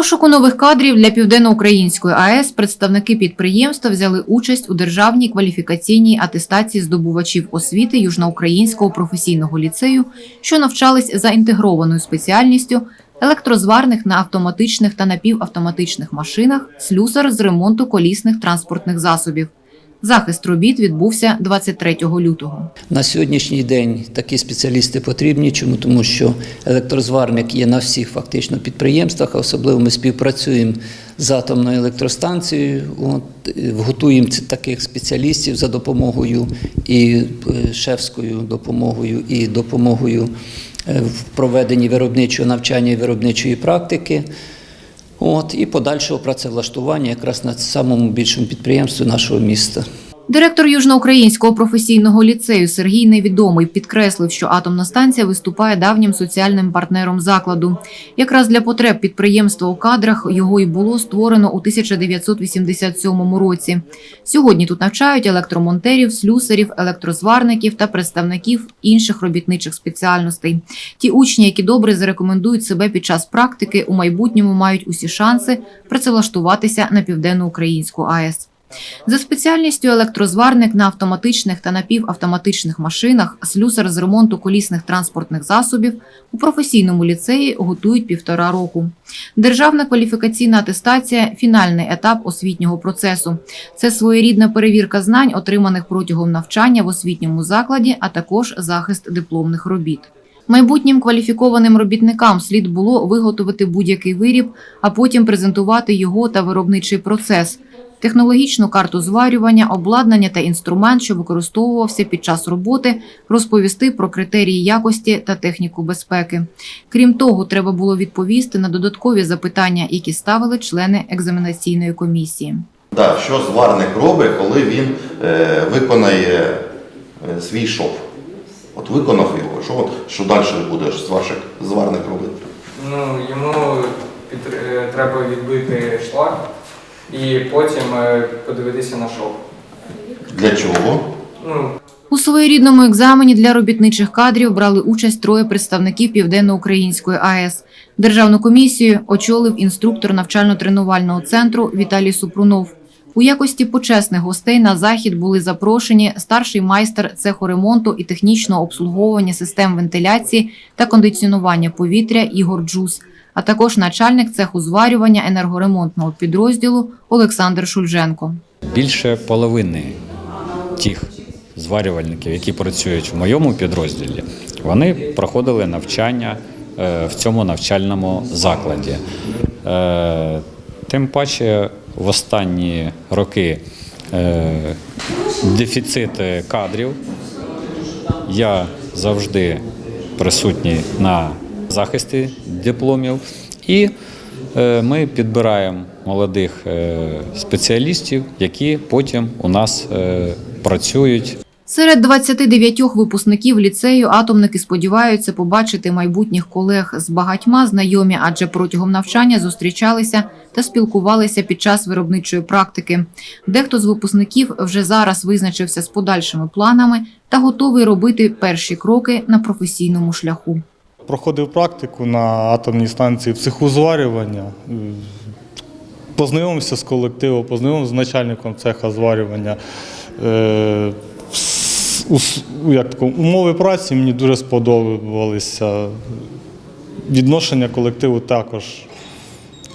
пошуку нових кадрів для Південноукраїнської АЕС представники підприємства взяли участь у державній кваліфікаційній атестації здобувачів освіти Южноукраїнського професійного ліцею, що навчались за інтегрованою спеціальністю електрозварних на автоматичних та напівавтоматичних машинах, слюсар з ремонту колісних транспортних засобів. Захист робіт відбувся 23 лютого. На сьогоднішній день такі спеціалісти потрібні. Чому? Тому що електрозварник є на всіх фактично підприємствах, особливо ми співпрацюємо з атомною електростанцією. От, е, готуємо таких спеціалістів за допомогою і е, шефською допомогою, і допомогою е, в проведенні виробничого навчання і виробничої практики. От, і подальшого працевлаштування якраз на самому більшому підприємстві нашого міста. Директор Южноукраїнського професійного ліцею Сергій Невідомий підкреслив, що атомна станція виступає давнім соціальним партнером закладу. Якраз для потреб підприємства у кадрах його й було створено у 1987 році. Сьогодні тут навчають електромонтерів, слюсарів, електрозварників та представників інших робітничих спеціальностей. Ті учні, які добре зарекомендують себе під час практики, у майбутньому мають усі шанси працевлаштуватися на південноукраїнську АЕС. За спеціальністю електрозварник на автоматичних та напівавтоматичних машинах, слюсар з ремонту колісних транспортних засобів у професійному ліцеї готують півтора року. Державна кваліфікаційна атестація фінальний етап освітнього процесу. Це своєрідна перевірка знань, отриманих протягом навчання в освітньому закладі, а також захист дипломних робіт. Майбутнім кваліфікованим робітникам слід було виготовити будь-який виріб, а потім презентувати його та виробничий процес, технологічну карту зварювання, обладнання та інструмент, що використовувався під час роботи, розповісти про критерії якості та техніку безпеки. Крім того, треба було відповісти на додаткові запитання, які ставили члени екзаменаційної комісії. Да, що зварник робить, коли він е, виконає е, свій шов? От виконав його, що, от, що далі буде зварщик, зварник робити? Ну, йому під, е, треба відбити шлак і потім е, подивитися на шов. Для чого? Ну, У своєрідному екзамені для робітничих кадрів брали участь троє представників Південноукраїнської АЕС. Державну комісію очолив інструктор навчально-тренувального центру Віталій Супрунов. У якості почесних гостей на захід були запрошені старший майстер цеху ремонту і технічного обслуговування систем вентиляції та кондиціонування повітря Ігор Джус, а також начальник цеху зварювання енергоремонтного підрозділу Олександр Шульженко. Більше половини тих зварювальників, які працюють в моєму підрозділі, вони проходили навчання е, в цьому навчальному закладі. Е, Тим паче в останні роки е, дефіцит кадрів. Я завжди присутній на захисті дипломів, і е, ми підбираємо молодих е, спеціалістів, які потім у нас е, працюють Серед 29 випускників ліцею атомники сподіваються побачити майбутніх колег з багатьма знайомі, адже протягом навчання зустрічалися та спілкувалися під час виробничої практики. Дехто з випускників вже зараз визначився з подальшими планами та готовий робити перші кроки на професійному шляху. Проходив практику на атомній станції в цеху зварювання. Е, Познайомився з колективом, познайомився з начальником цеха зварювання. Е, Як тако, умови праці мені дуже сподобалися. Відношення колективу також.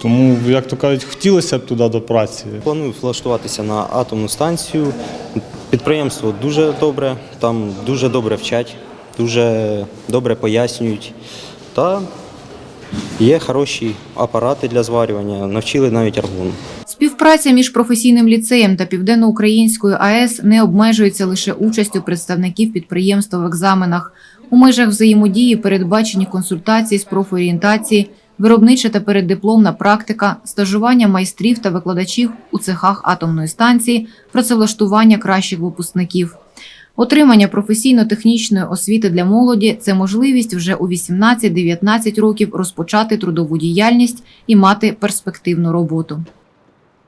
Тому, як то кажуть, хотілося б туди до праці. Планую влаштуватися на атомну станцію. Підприємство дуже добре, там дуже добре вчать, дуже добре пояснюють. Та є хороші апарати для зварювання, навчили навіть аргон. Співпраця між професійним ліцеєм та Південноукраїнською АЕС не обмежується лише участю представників підприємства в екзаменах. У межах взаємодії передбачені консультації з профорієнтації, виробнича та переддипломна практика, стажування майстрів та викладачів у цехах атомної станції, працевлаштування кращих випускників. Отримання професійно-технічної освіти для молоді це можливість вже у 18-19 років розпочати трудову діяльність і мати перспективну роботу.